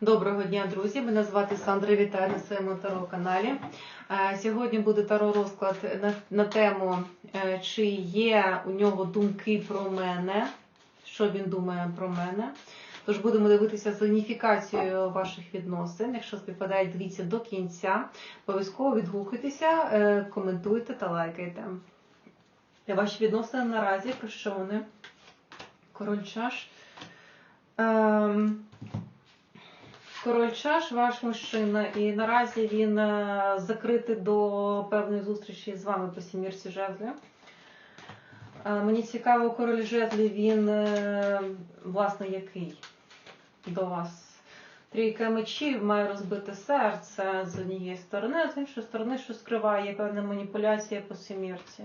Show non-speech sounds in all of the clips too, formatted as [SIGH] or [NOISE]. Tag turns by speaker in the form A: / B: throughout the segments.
A: Доброго дня, друзі! Мене звати Сандра. Вітаю на своєму таро каналі. Е, Сьогодні буде таро розклад на, на тему, е, чи є у нього думки про мене, що він думає про мене. Тож будемо дивитися з ваших відносин. Якщо співпадають, дивіться до кінця. Обов'язково відгукуйтеся, е, коментуйте та лайкайте. Ваші відносини наразі про що вони? Король чаш. Ем, Король чаш, ваш мужчина, і наразі він е, закритий до певної зустрічі з вами по сімірці жезлів. Е, Мені цікаво, король жезлів, він, е, власне, який до вас? Трійка мечів має розбите серце з однієї сторони, а з іншої сторони, що скриває певна маніпуляція по сімірці.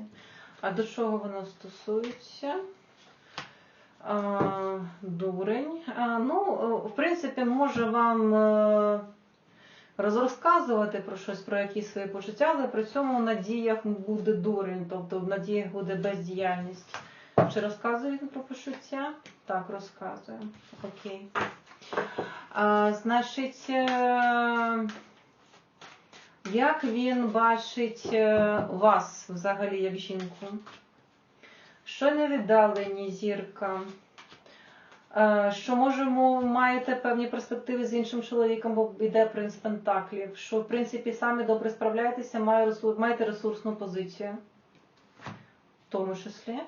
A: А до чого воно стосується? Дурень. Ну, в принципі, може вам е, розрозказувати про щось, про якісь свої почуття, але при цьому в надіях буде дурень, тобто в надіях буде бездіяльність. Чи розказує він про почуття? Так, розказує. Окей. А, Значить, е, як він бачить е, вас взагалі як жінку? Що не віддалені зірка? Е, Що можемо маєте певні перспективи з іншим чоловіком, бо йде принц Пентаклів. Що в принципі самі добре справляєтеся, маєте ресурсну позицію, в тому числі.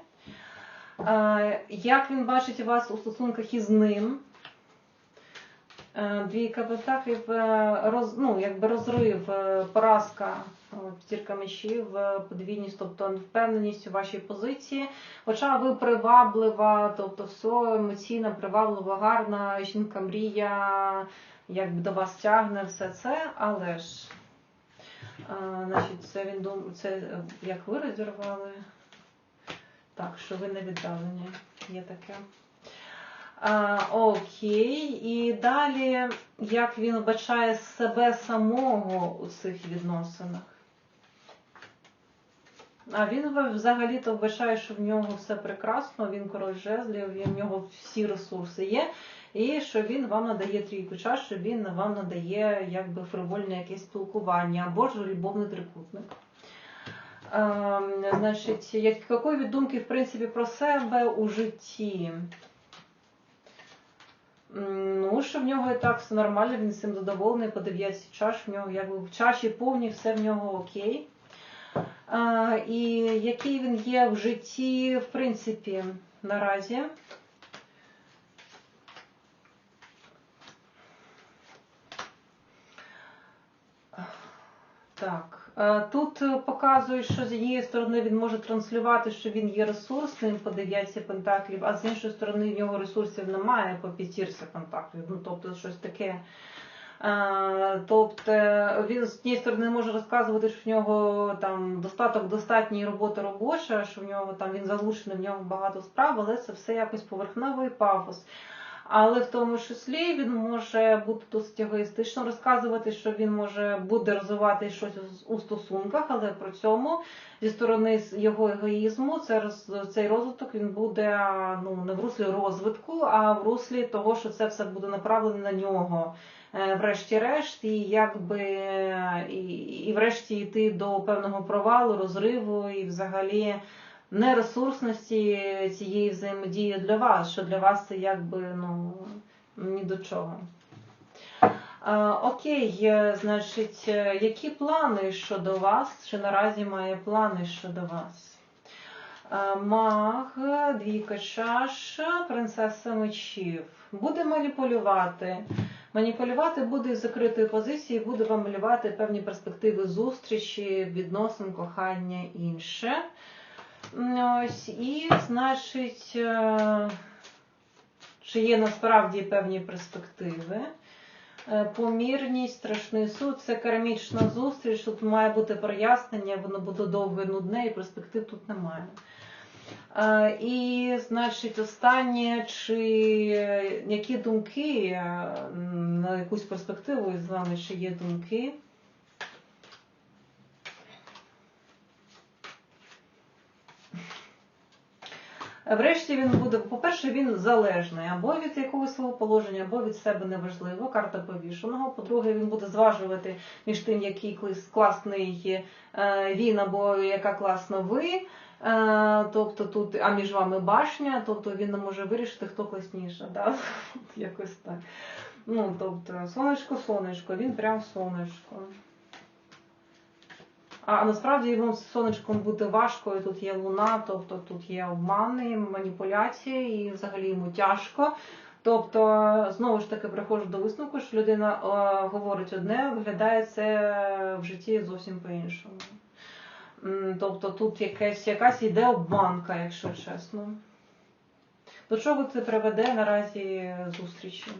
A: Е, Як він бачить вас у стосунках із ним? Е, Двійка пентаклів, е, роз, ну, якби розрив, е, поразка, зірка мечів, подвійність, тобто впевненість у вашій позиції. Хоча ви приваблива, тобто все емоційна, приваблива, гарна, жінка мрія, якби до вас тягне все це, але ж, е, значить, це він дум, це як ви розірвали. Так, що ви не віддалені, є таке. А, окей, і далі, як він вбачає себе самого у цих відносинах? А він взагалі-то вважає, що в нього все прекрасно, він король жезлів, в нього всі ресурси є, і що він вам надає трійку чаш, що він вам надає якби фривольне якесь спілкування або ж любовний трикутник. Ем, значить, як- якої думки, в принципі, про себе у житті? Ну, що в нього і так все нормально, він з цим задоволений, по чаш, в нього якби в чаші повні, все в нього окей. А, і який він є в житті, в принципі, наразі. Так, тут е, показують, що з однієї сторони він може транслювати, що він є ресурсним по дев'ятці пентаклів, а з іншої сторони в нього ресурсів немає по п'ятірці пентаклів. Ну, тобто щось таке. Е, Тобто він з однієї сторони може розказувати, що в нього там достаток достатньої роботи робоча, що в нього там він залучений, в нього багато справ, але це все якось поверхневий пафос. Але в тому числі він може бути досить егоїстично розказувати, що він може буде розвивати щось у стосунках, але при цьому зі сторони його егоїзму це цей розвиток він буде ну не в руслі розвитку, а в руслі того, що це все буде направлено на нього. Е, Врешті-решт, і якби і, і врешті йти до певного провалу, розриву і взагалі нересурсності цієї взаємодії для вас, що для вас це якби ну ні до чого. А, окей, е, значить, е, які плани щодо вас? Чи наразі має плани щодо вас? А, Маг, двійка чаш, принцеса мечів. Буде маніпулювати. Маніпулювати буде з закритої позиції, буде вам малювати певні перспективи зустрічі, відносин, кохання інше. Ось, і, значить, е, чи є насправді певні перспективи. Е, Помірність, страшний суд, це кармічна зустріч, тут має бути прояснення, воно буде довге, нудне, і перспектив тут немає. Е, І, значить, останнє, чи е, які думки е, на якусь перспективу з вами, чи є думки? Врешті він буде, по-перше, він залежний або від якогось свого положення, або від себе неважливо, карта повішеного. По-друге, він буде зважувати між тим, який класний е, він або яка класна ви. Е, Тобто тут, а між вами башня, тобто він може вирішити, хто класніше. Да? [LAUGHS] Якось так. Ну, тобто, сонечко, сонечко, він прям сонечко. А насправді з сонечком бути важко, і тут є луна, тобто тут є обмани, маніпуляції, і взагалі йому тяжко. Тобто, знову ж таки, приходжу до висновку, що людина е, говорить одне, виглядає це в житті зовсім по-іншому. Тобто тут якась, якась іде обманка, якщо чесно. До чого це приведе наразі зустрічі?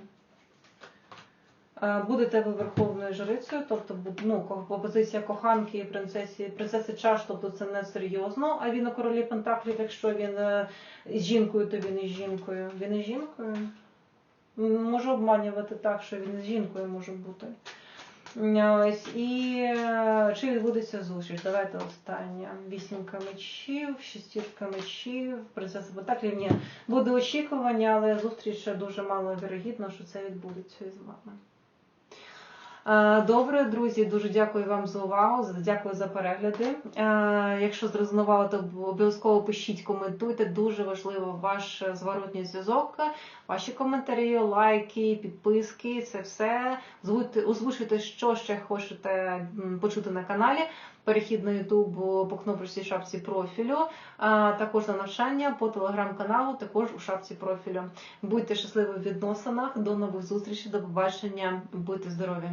A: Е, Будете ви верховною жрицею, тобто ну, позиція коханки і принцесі, принцеси чаш, тобто це не серйозно, а він у королі Пентаклів, якщо він е, з жінкою, то він із жінкою. Він із жінкою. Може обманювати так, що він із жінкою може бути. Ось, і е, чи відбудеться зустріч? Давайте останнє. Вісімка мечів, шістірка мечів, принцеса Пентаклів. Ні, буде очікування, але зустріч дуже мало вірогідно, що це відбудеться із вами. Е, Добре, друзі, дуже дякую вам за увагу. Дякую за перегляди. Е, Якщо зрезонувало, то обов'язково пишіть, коментуйте. Дуже важливо ваш зворотній зв'язок, ваші коментарі, лайки, підписки. Це все. Озвучуйте, що ще хочете почути на каналі. Перехід на YouTube по кнопочці шапці профілю, а також на навчання по телеграм-каналу, також у шапці профілю. Будьте щасливі в відносинах. До нових зустрічей, до побачення, будьте здорові!